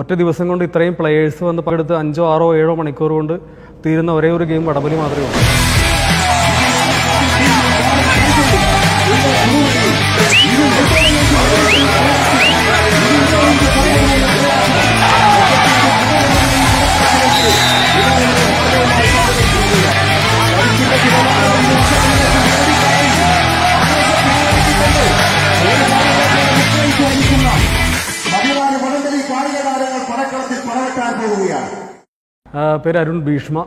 ഒറ്റ ദിവസം കൊണ്ട് ഇത്രയും പ്ലെയേഴ്സ് വന്ന് പങ്കെടുത്ത് അഞ്ചോ ആറോ ഏഴോ മണിക്കൂർ കൊണ്ട് തീരുന്ന ഒരേ ഒരു ഗെയിം വടംവലി മാത്രമേ ഉള്ളൂ. പോവുകയാണ് പേര് അരുൺ ഭീഷ്മ.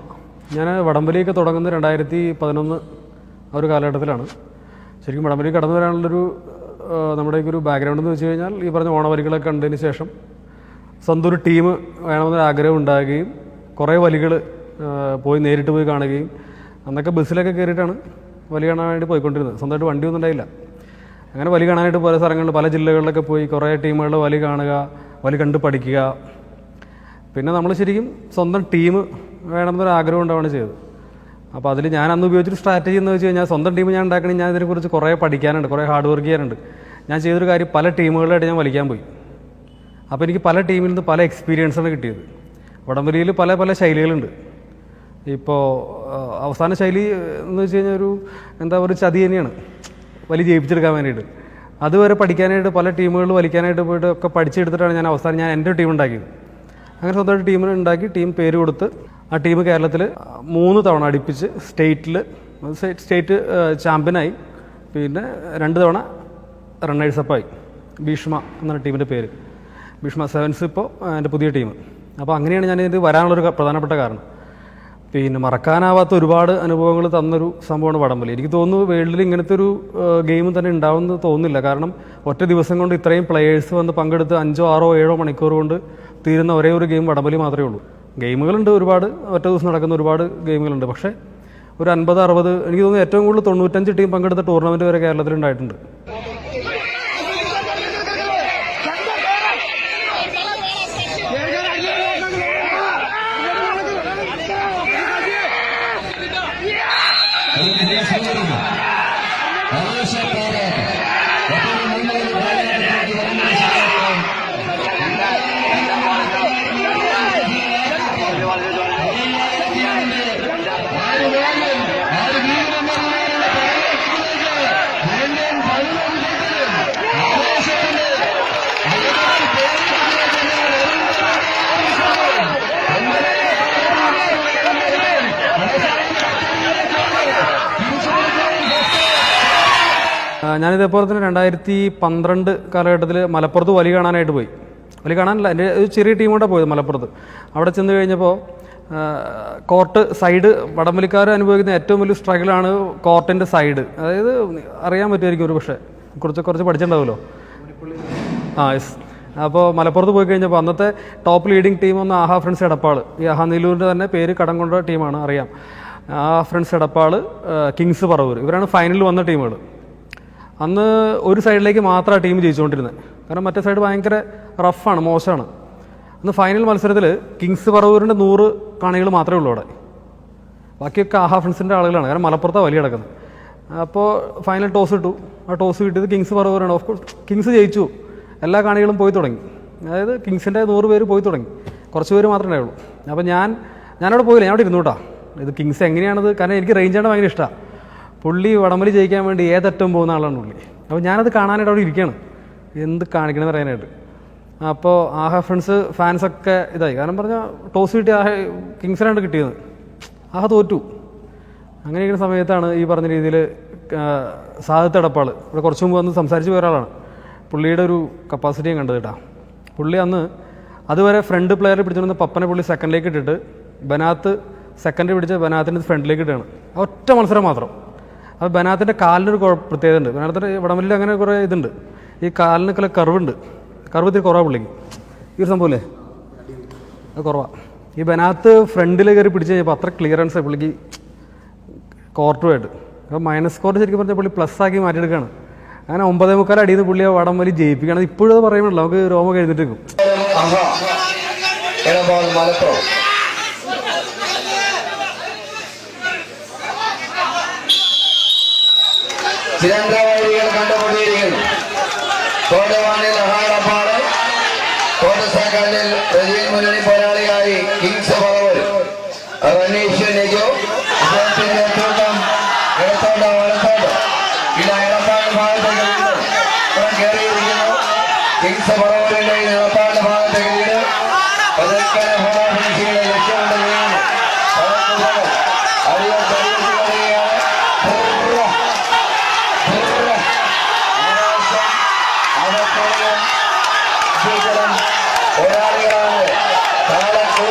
ഞാൻ വടംവലിയൊക്കെ തുടങ്ങുന്നത് രണ്ടായിരത്തി പതിനൊന്ന് ആ ഒരു കാലഘട്ടത്തിലാണ്. ശരിക്കും വടംവലി കടന്നു വരാനുള്ളൊരു നമ്മുടെ ഒരു ബാക്ക്ഗ്രൗണ്ട് എന്ന് വെച്ച് കഴിഞ്ഞാൽ ഈ പറഞ്ഞ ഓണവലികളൊക്കെ കണ്ടതിന് ശേഷം സ്വന്തം ഒരു ടീം വേണമെന്നൊരു ആഗ്രഹം ഉണ്ടാകുകയും കുറേ വലികൾ പോയി നേരിട്ട് പോയി കാണുകയും അന്നൊക്കെ ബസ്സിലൊക്കെ കയറിയിട്ടാണ് വലി കാണാൻ വേണ്ടി പോയിക്കൊണ്ടിരുന്നത്. സ്വന്തമായിട്ട് വണ്ടിയൊന്നും ഉണ്ടായില്ല. അങ്ങനെ വലി കാണാനായിട്ട് പല സ്ഥലങ്ങളിൽ പല ജില്ലകളിലൊക്കെ പോയി കുറേ ടീമുകളുടെ വലി കാണുക വലി കണ്ട് പഠിക്കുക പിന്നെ നമ്മൾ ശരിക്കും സ്വന്തം ടീം വേണമെന്നൊരു ആഗ്രഹം ഉണ്ടാവുകയാണ് ചെയ്തത്. അപ്പോൾ അതിൽ ഞാൻ അന്ന് ഉപയോഗിച്ചൊരു സ്ട്രാറ്റജി എന്ന് വെച്ച് കഴിഞ്ഞാൽ സ്വന്തം ടീം ഞാൻ ഉണ്ടാക്കണമെങ്കിൽ ഞാൻ ഇതിനെക്കുറിച്ച് കുറേ പഠിക്കാനുണ്ട് കുറേ ഹാർഡ് വർക്ക് ചെയ്യാനുണ്ട്. ഞാൻ ചെയ്തൊരു കാര്യം പല ടീമുകളായിട്ട് ഞാൻ വലിക്കാൻ പോയി. അപ്പോൾ എനിക്ക് പല ടീമിൽ നിന്ന് പല എക്സ്പീരിയൻസാണ് കിട്ടിയത്. വടംവലിയിൽ പല പല ശൈലികളുണ്ട്. ഇപ്പോൾ അവസാന ശൈലി എന്ന് വെച്ച് കഴിഞ്ഞാൽ ഒരു എന്താ ഒരു ചതി തന്നെയാണ്. വലി ജയിപ്പിച്ചെടുക്കാൻ വേണ്ടിയിട്ട്. അതുവരെ പഠിക്കാനായിട്ട് പല ടീമുകളിൽ വലിക്കാനായിട്ട് പോയിട്ട് ഒക്കെ പഠിച്ചെടുത്തിട്ടാണ് ഞാൻ അവസാനം ഞാൻ എന്റെ ടീം ഉണ്ടാക്കിയത്. അങ്ങനെ സ്വന്തമായിട്ട് ടീമിനെ ഉണ്ടാക്കി ടീം പേര് കൊടുത്ത് ആ ടീം കേരളത്തിൽ മൂന്ന് തവണ അടുപ്പിച്ച് സ്റ്റേറ്റിൽ സ്റ്റേറ്റ് ചാമ്പ്യനായി. പിന്നെ രണ്ട് തവണ റണ്ണേഴ്സ് റണ്ണേഴ്സപ്പായി ഭീഷ്മ എന്നാണ് ടീമിന്റെ പേര്. ഭീഷ്മ സെവൻസ് ഇപ്പോൾ എന്റെ പുതിയ ടീം. അപ്പോൾ അങ്ങനെയാണ് ഞാൻ ഇത് വരാനുള്ളൊരു പ്രധാനപ്പെട്ട കാരണം. പിന്നെ മറക്കാനാവാത്ത ഒരുപാട് അനുഭവങ്ങൾ തന്നൊരു സംഭവമാണ് വടംവലി. എനിക്ക് തോന്നുന്നു വേൾഡിൽ ഇങ്ങനത്തെ ഒരു ഗെയിം തന്നെ ഉണ്ടാവുമെന്ന് തോന്നുന്നില്ല. കാരണം ഒറ്റ ദിവസം കൊണ്ട് ഇത്രയും പ്ലെയേഴ്സ് വന്ന് പങ്കെടുത്ത് അഞ്ചോ ആറോ ഏഴോ മണിക്കൂർ കൊണ്ട് തീരുന്ന ഒരേ ഒരു ഗെയിം വടംവലി മാത്രമേ ഉള്ളൂ. ഗെയിമുകളുണ്ട് ഒരുപാട്. ഒറ്റ ദിവസം നടക്കുന്ന ഒരുപാട് ഗെയിമുകളുണ്ട്. പക്ഷേ ഒരു അൻപത് അറുപത് എനിക്ക് തോന്നുന്നു ഏറ്റവും കൂടുതൽ തൊണ്ണൂറ്റഞ്ച് ടീം പങ്കെടുത്ത ടൂർണമെന്റ് വരെ കേരളത്തിൽ ഉണ്ടായിട്ടുണ്ട്. ഞാനിതേപോലെ തന്നെ രണ്ടായിരത്തി പന്ത്രണ്ട് കാലഘട്ടത്തിൽ മലപ്പുറത്ത് വലി കാണാനായിട്ട് പോയി. വലി കാണാനല്ല എന്റെ ഒരു ചെറിയ ടീം കൂടെ പോയത് മലപ്പുറത്ത്. അവിടെ ചെന്ന് കഴിഞ്ഞപ്പോൾ കോർട്ട് സൈഡ് വടംവലിക്കാർ അനുഭവിക്കുന്ന ഏറ്റവും വലിയ സ്ട്രഗിളാണ് കോർട്ടിന്റെ സൈഡ്. അതായത് അറിയാൻ പറ്റുമായിരിക്കും ഒരു പക്ഷേ കുറച്ച് കുറച്ച് പഠിച്ചിട്ടുണ്ടാവുമല്ലോ. ആ യെസ്. അപ്പോൾ മലപ്പുറത്ത് പോയി കഴിഞ്ഞപ്പോൾ അന്നത്തെ ടോപ്പ് ലീഡിംഗ് ടീം ഒന്ന് ആഹാ ഫ്രണ്ട്സ് എടപ്പാൾ ഈ ആഹാ നീലൂരിന്റെ തന്നെ പേര് കടം കൊണ്ട ടീമാണ് അറിയാം. ആ ഫ്രണ്ട്സ് എടപ്പാൾ കിങ്സ് പറവൂർ ഇവരാണ് ഫൈനലിൽ വന്ന ടീമുകൾ അന്ന് ഒരു സൈഡിലേക്ക് മാത്രമാണ് ടീം ജയിച്ചുകൊണ്ടിരുന്നത് കാരണം മറ്റേ സൈഡ് ഭയങ്കര റഫാണ് മോശമാണ് അന്ന് ഫൈനൽ മത്സരത്തിൽ കിങ്സ് പറവൂരിന്റെ നൂറ് കാണികൾ മാത്രമേ ഉള്ളൂ അവിടെ. ബാക്കിയൊക്കെ ആഹാ ഫ്രണ്ട്സിന്റെ ആളുകളാണ്. കാരണം മലപ്പുറത്താണ് വലിയ കിടക്കുന്നത്. അപ്പോൾ ഫൈനൽ ടോസ് ഇട്ടു. ആ ടോസ് കിട്ടിയത് കിങ്സ് പറവൂരാണ്. ഓഫ് കോഴ്സ് കിങ്സ് ജയിച്ചു. എല്ലാ കാണികളും പോയി തുടങ്ങി. അതായത് കിങ്സിന്റെ നൂറ് പേര് പോയി തുടങ്ങി. കുറച്ച് പേര് മാത്രമേ ഉണ്ടായുള്ളൂ. അപ്പോൾ ഞാൻ ഞാനവിടെ പോയില്ല. ഞാനവിടെ ഇരുന്നു കേട്ടോ. ഇത് കിങ്സ് എങ്ങനെയാണത്? കാരണം എനിക്ക് റേഞ്ച് ആണ് ഭയങ്കര ഇഷ്ടമാണ് പുള്ളി വടമലി ജയിക്കാൻ വേണ്ടി ഏതറ്റം പോകുന്ന ആളാണ് പുള്ളി. അപ്പോൾ ഞാനത് കാണാനായിട്ട് അവിടെ ഇരിക്കുകയാണ് എന്ത് കാണിക്കണമെന്ന് പറയാനായിട്ട്. അപ്പോൾ ആഹ ഫ്രണ്ട്സ് ഫാൻസൊക്കെ ഇതായി. കാരണം പറഞ്ഞാൽ ടോസ് കിട്ടി ആഹ കിങ്സിനാണ് കിട്ടിയത്. ആഹ തോറ്റു. അങ്ങനെ ഇരിക്കുന്ന സമയത്താണ് ഈ പറഞ്ഞ രീതിയിൽ സാധത്ത് എടപ്പാൾ ഇവിടെ കുറച്ച് മുമ്പ് വന്ന് സംസാരിച്ച് പോയ ഒരാളാണ്. പുള്ളിയുടെ ഒരു കപ്പാസിറ്റി ഞാൻ കണ്ടത് കേട്ടോ. പുള്ളി അന്ന് അതുവരെ ഫ്രണ്ട് പ്ലെയറിൽ പിടിച്ചിരുന്ന പപ്പനെ പുള്ളി സെക്കൻഡിലേക്ക് ഇട്ടിട്ട് ബനാത്ത് സെക്കൻഡ് പിടിച്ച ബനാത്തിന്റെ ഫ്രണ്ടിലേക്ക് ഇട്ടാണ് ഒറ്റ മത്സരം മാത്രം. അപ്പോൾ ബനാത്തിന്റെ കാലിനൊരു പ്രത്യേകത ഉണ്ട് ബനാത്തിന്റെ വടമല്ലിൽ അങ്ങനെ കുറേ ഇതുണ്ട്. ഈ കാലിനൊക്കെ കർവുണ്ട്. കർവ് ഇത്തിരി കുറവാണ് പുള്ളിക്ക്. ഈ ഒരു സംഭവമില്ലേ അത് കുറവാണ് ഈ ബനാത്ത് ഫ്രണ്ടിൽ കയറി പിടിച്ച് കഴിഞ്ഞപ്പോൾ അത്ര ക്ലിയറൻസ് പുള്ളിക്ക് കോർട്ടുമായിട്ട്. അപ്പോൾ മൈനസ് സ്കോർ ശരിക്കും പറഞ്ഞാൽ പുള്ളി പ്ലസ് ആക്കി മാറ്റിയെടുക്കുകയാണ് അങ്ങനെ ഒമ്പതേ മുക്കാൽ അടിയിൽ നിന്ന് പുള്ളിയെ വടം വലി ജയിപ്പിക്കുകയാണ്. ഇപ്പോഴും അത് പറയുമ്പോഴല്ലോ നമുക്ക് രോമം കഴിഞ്ഞിട്ടേക്കും ആഹാ. ചിരങ്കാവഴികൾ കണ്ടുകൊണ്ടിരിക്കുന്നു കോട്ടവാനിൽ അഹാറപ്പാട് കോട്ടസാക്കാലിൽ കിങ്സ് പറവൂർ അന്വേഷിച്ചു അദ്ദേഹത്തിന്റെ നേതൃത്വം ഇടത്തോട്ടോ വലത്തോട്ടോ ഇല്ല ഇടപ്പാട് ഭാഗത്തേക്ക് കയറിയിരിക്കുന്നു. കിങ്സ് പറവൂരിന്റെ ഇടപ്പാട് ഭാഗത്തേക്ക് വീട്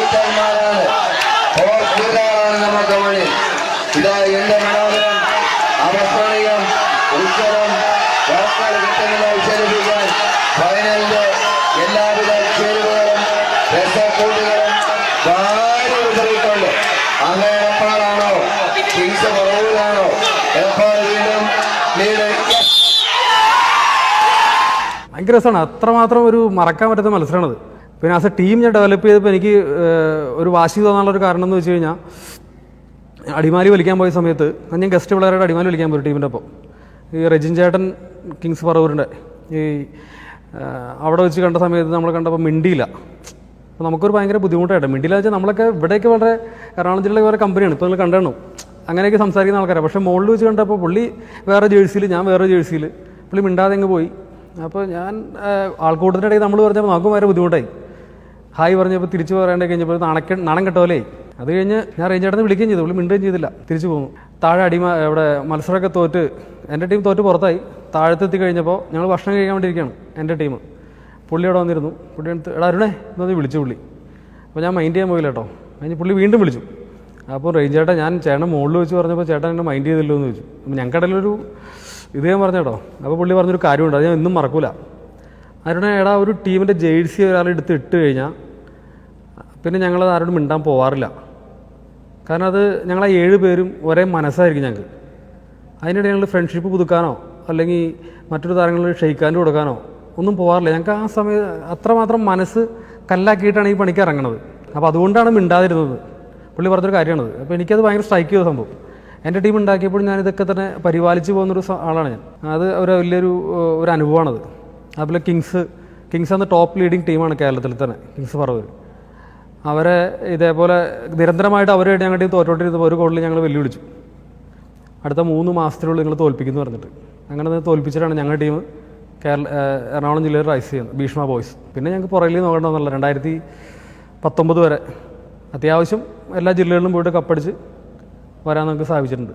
താളക്കൂട്ടന്മാരാണ് ഓർക്കുകയാണ് നമുക്ക് വഴി ഇതാ എന്റെ മനോഹരം അവസാനികം ഉത്സവം വാക്കുകൾ കിട്ടുന്നത് ഫൈനലിന്റെ എല്ലാവിധ ചേരുവകളും രസക്കൂട്ടുകളും ഭാര്യ വിതറിക്കൊണ്ട് അങ്ങനെ എപ്പാടാണോ കിങ്സ് പറവൂരാണോ എപ്പോൾ വീണ്ടും ഭയങ്കര രസമാണ്. അത്രമാത്രം ഒരു മറക്കാൻ പറ്റുന്ന മത്സരമാണത്. പിന്നെ ആസ് എ ടീം ഞാൻ ഡെവലപ്പ് ചെയ്തപ്പോൾ എനിക്ക് ഒരു വാശി തോന്നാനുള്ളൊരു കാരണം എന്ന് വെച്ച് കഴിഞ്ഞാൽ അടിമാലി വലിക്കാൻ പോയ സമയത്ത് ഞാൻ ഗസ്റ്റ് പിള്ളേരുടെ അടിമാലി വലിക്കാൻ പോയി ടീമിന്റെ ഒപ്പം. ഈ റെജിൻ ചേട്ടൻ കിങ്സ് പറവൂരിന്റെ ഈ അവിടെ വെച്ച് കണ്ട സമയത്ത് നമ്മൾ കണ്ടപ്പോൾ മിണ്ടിയില്ല. അപ്പോൾ നമുക്കൊരു ഭയങ്കര ബുദ്ധിമുട്ടായിട്ട്. മിണ്ടിയില്ല വെച്ചാൽ നമ്മളൊക്കെ ഇവിടെയൊക്കെ വളരെ എറണാകുളം ജില്ലയിലെ വേറെ കമ്പനിയാണ് ഇപ്പോൾ നിങ്ങൾ കണ്ടു അങ്ങനെയൊക്കെ സംസാരിക്കുന്ന ആൾക്കാരാണ് പക്ഷേ മുകളിൽ വെച്ച് കണ്ടപ്പോൾ പുള്ളി വേറെ ജേഴ്സിയിൽ ഞാൻ വേറെ ജേഴ്സിയിൽ പുള്ളി മിണ്ടാതെ അങ്ങ് പോയി. അപ്പോൾ ഞാൻ ആൾക്കൂട്ടത്തിന്റെ ഇടയിൽ നമ്മൾ പറഞ്ഞപ്പോൾ നമുക്കും ഭയങ്കര ബുദ്ധിമുട്ടായി. ഹായ് പറഞ്ഞപ്പോൾ തിരിച്ചു പറയേണ്ടി കഴിഞ്ഞപ്പോൾ നാണക്ക നാണം കെട്ടോലേ അത് കഴിഞ്ഞ് ഞാൻ റേഞ്ച് റേഞ്ചേട്ടനെ വിളിക്കുകയും ചെയ്തു. പുള്ളി മിണ്ടുകയും ചെയ്തില്ല. തിരിച്ചു പോന്നു താഴെ അടിമ ഇവിടെ മത്സരമൊക്കെ തോറ്റ് എന്റെ ടീം തോറ്റ് പുറത്തായി. താഴത്തെത്തി കഴിഞ്ഞപ്പോൾ ഞങ്ങൾ ഭക്ഷണം കഴിക്കാൻ വേണ്ടിയിരിക്കുകയാണ് എന്റെ ടീം. പുള്ളി അവിടെ വന്നിരുന്നു. പുള്ളി എടുത്ത് എടാ അരുണേ എന്നൊന്ന് വിളിച്ചു പുള്ളി. അപ്പോൾ ഞാൻ മൈൻഡ് ചെയ്യാൻ പോയില്ല കേട്ടോ. അതിന് പുള്ളി വീണ്ടും വിളിച്ചു. അപ്പോൾ റേഞ്ച് ചേട്ടാ ഞാൻ ചേട്ടൻ മുകളിൽ വെച്ച് പറഞ്ഞപ്പോൾ ചേട്ടൻ എന്നെ മൈൻഡ് ചെയ്തില്ലോ എന്ന് ചോദിച്ചു. അപ്പോൾ ഞങ്ങൾക്കിടയിലൊരു ഇത് ഞാൻ പറഞ്ഞു കേട്ടോ. അപ്പോൾ പുള്ളി പറഞ്ഞൊരു കാര്യമുണ്ട്. അത് ഞാൻ ഇന്നും മറക്കൂല. അരുണേ എടാ ഒരു ടീമിന്റെ ജേഴ്സി ഒരാൾ എടുത്ത് ഇട്ട് കഴിഞ്ഞാൽ പിന്നെ ഞങ്ങൾ ആരോടും മിണ്ടാൻ പോവാറില്ല. കാരണം അത് ഞങ്ങൾ ആ ഏഴ് പേരും ഒരേ മനസ്സായിരിക്കും ഞങ്ങൾക്ക്. അതിനിടെ ഞങ്ങൾ ഫ്രണ്ട്ഷിപ്പ് പുതുക്കാനോ അല്ലെങ്കിൽ മറ്റൊരു താരങ്ങളിൽ ഷെയ്ക്കാന്റെ കൊടുക്കാനോ ഒന്നും പോകാറില്ല ഞങ്ങൾക്ക് ആ സമയത്ത് അത്രമാത്രം മനസ്സ് കല്ലാക്കിയിട്ടാണ് ഈ പണിക്ക് ഇറങ്ങണത്. അപ്പോൾ അതുകൊണ്ടാണ് മിണ്ടാതിരുന്നത്. പുള്ളി പറഞ്ഞൊരു കാര്യമാണത് അപ്പോൾ എനിക്കത് ഭയങ്കര സ്ട്രൈക്ക് ചെയ്ത സംഭവം. എന്റെ ടീം ഉണ്ടാക്കിയപ്പോൾ ഞാൻ ഇതൊക്കെ തന്നെ പരിപാലിച്ച് പോകുന്നൊരു ആളാണ് ഞാൻ. അത് ഒരു വലിയൊരു ഒരു അനുഭവമാണത്. അതുപോലെ കിങ്സ് കിങ്സ് എന്ന ടോപ്പ് ലീഡിങ് ടീമാണ് കേരളത്തിൽ തന്നെ. കിങ്സ് പറവൂർ അവരെ ഇതേപോലെ നിരന്തരമായിട്ട് അവരുടെ ഞങ്ങളുടെ തോറ്റോട്ടിരുന്നപ്പോൾ ഒരു ഗോളിൽ ഞങ്ങൾ വെല്ലുവിളിച്ചു. അടുത്ത മൂന്ന് മാസത്തിനുള്ളിൽ നിങ്ങൾ തോൽപ്പിക്കുന്നു പറഞ്ഞിട്ട്. അങ്ങനെ തോൽപ്പിച്ചിട്ടാണ് ഞങ്ങളുടെ ടീം കേരള എറണാകുളം ജില്ലയിൽ റൈസ് ചെയ്യുന്നത് ഭീഷ്മ ബോയ്സ് പിന്നെ ഞങ്ങൾക്ക് പുറകിൽ നോക്കണമെന്നുള്ള രണ്ടായിരത്തി പത്തൊമ്പത് വരെ. അത്യാവശ്യം എല്ലാ ജില്ലകളിലും പോയിട്ട് കപ്പടിച്ച് വരാൻ നമുക്ക് സാധിച്ചിട്ടുണ്ട്.